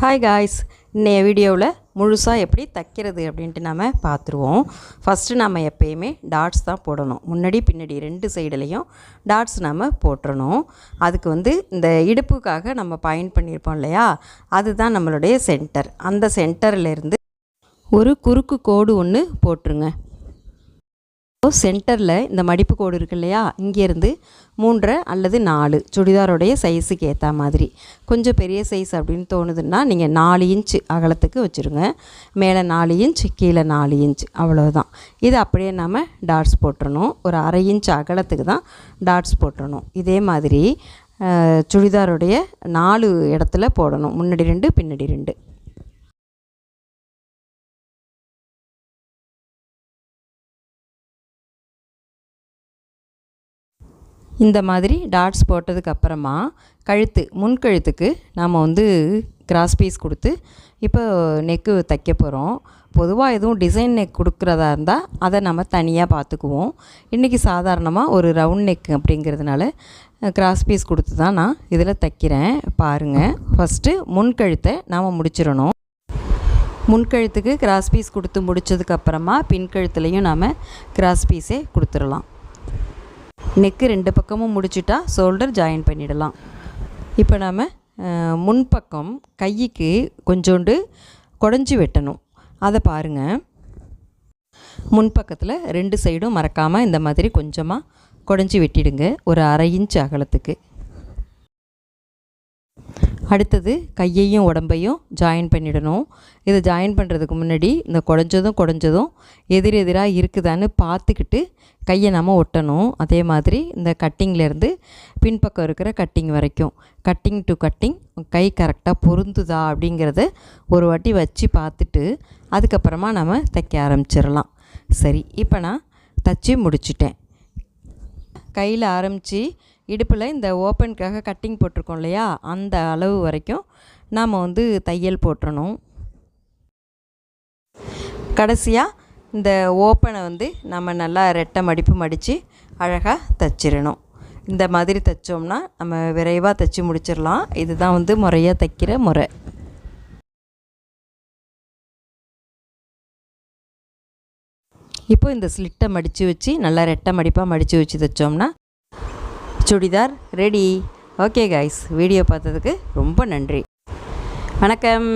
Hi guys இன்றைய வீடியோவில் முழுசாக எப்படி தைக்கிறது அப்படின்ட்டு நாம் பார்த்துருவோம் ஃபஸ்ட்டு நாம் எப்பயுமே டாட்ஸ் தான் போடணும். முன்னாடி பின்னாடி ரெண்டு சைடுலேயும் டாட்ஸ் நாம் போட்டுடணும் அதுக்கு வந்து இந்த இடுப்புக்காக நம்ம பாயிண்ட் பண்ணியிருப்போம் இல்லையா? அதுதான் நம்மளுடைய சென்டர் அந்த சென்டர்லேருந்து ஒரு குறுக்கு கோடு ஒன்று போட்டுருங்க. சென்டரில் இந்த மடிப்பு கோடு இருக்கு இல்லையா? இங்கேருந்து மூன்றரை அல்லது நாலு சுடிதாரோடைய சைஸுக்கு ஏற்ற மாதிரி. கொஞ்சம் பெரிய சைஸ் அப்படின்னு தோணுதுன்னா நீங்கள் நாலு இன்ச் அகலத்துக்கு வச்சுருங்க. மேலே நாலு இன்ச் கீழே நாலு இன்ச் அவ்வளோதான் இது அப்படியே நம்ம டாட்ஸ் போட்டுறணும். ஒரு அரை இன்ச் அகலத்துக்கு தான் டாட்ஸ் போட்டுறணும். இதே மாதிரி சுடிதாருடைய நாலு இடத்துல போடணும். முன்னாடி ரெண்டு பின்னாடி ரெண்டு. இந்த மாதிரி டாட்ஸ் போட்டதுக்கு அப்புறமா கழுத்து முன்கழுத்துக்கு நாம் வந்து கிராஸ் பீஸ் கொடுத்து இப்போ நெக்கு தைக்க போகிறோம் பொதுவாக எதுவும் டிசைன் நெக் கொடுக்குறதா இருந்தால் அதை நம்ம தனியாக பார்த்துக்குவோம். இன்றைக்கி சாதாரணமாக ஒரு ரவுண்ட் நெக் அப்படிங்கிறதுனால கிராஸ் பீஸ் கொடுத்து தான் நான் இதில் தைக்கிறேன். பாருங்கள் ஃபஸ்ட்டு முன்கழுத்தை நாம் முடிச்சிடணும். முன்கழுத்துக்கு கிராஸ் பீஸ் கொடுத்து முடிச்சதுக்கப்புறமா பின்கழுத்துலேயும் நாம் கிராஸ் பீஸே கொடுத்துடலாம். நெக்கு ரெண்டு பக்கமும் முடிச்சுட்டா ஷோல்டர் ஜாயின் பண்ணிடலாம். இப்போ நாம் முன்பக்கம் கைக்கு கொஞ்சோண்டு குடஞ்சி வெட்டணும். அதை பாருங்கள் முன்பக்கத்தில் ரெண்டு சைடும் மறக்காமல் இந்த மாதிரி கொஞ்சமாக குடஞ்சி வெட்டிடுங்க. ஒரு அரை இன்ச் அகலத்துக்கு. அடுத்தது கையையும் உடம்பையும் ஜாயின் பண்ணிடணும். இதை ஜாயின் பண்ணுறதுக்கு முன்னாடி இந்த குடஞ்சதும் குடஞ்சதும் எதிர் எதிராக இருக்குதான்னு பார்த்துக்கிட்டு கையை நம்ம ஒட்டணும். அதே மாதிரி இந்த கட்டிங்லேருந்து பின்பக்கம் இருக்கிற கட்டிங் வரைக்கும். கட்டிங் டு கட்டிங் கை கரெக்டாக பொருந்துதா அப்படிங்கிறத ஒரு வாட்டி வச்சு பார்த்துட்டு அதுக்கப்புறமா நம்ம தைக்க ஆரம்பிச்சிடலாம். சரி இப்போ நான் தச்சு முடிச்சிட்டேன். கையில் ஆரம்பித்து இடுப்பில் இந்த ஓப்பனுக்காக கட்டிங் போட்டிருக்கோம் இல்லையா? அந்த அளவு வரைக்கும் நாம் வந்து தையல் போட்டுறணும் கடைசியாக இந்த ஓப்பனை வந்து நம்ம நல்லா ரெட்டை மடிப்பு மடித்து அழகாக தைச்சிடணும். இந்த மாதிரி தைச்சோம்னா நம்ம விரைவாக தைச்சி முடிச்சிடலாம். இதுதான் வந்து முறையாக தைக்கிற முறை. இப்போ இந்த ஸ்லிட்டை மடித்து வச்சு நல்லா ரெட்டை மடிப்பாக மடித்து வச்சு தைச்சோம்னா churidar ready okay guys video பார்த்ததுக்கு ரொம்ப நன்றி. வணக்கம்.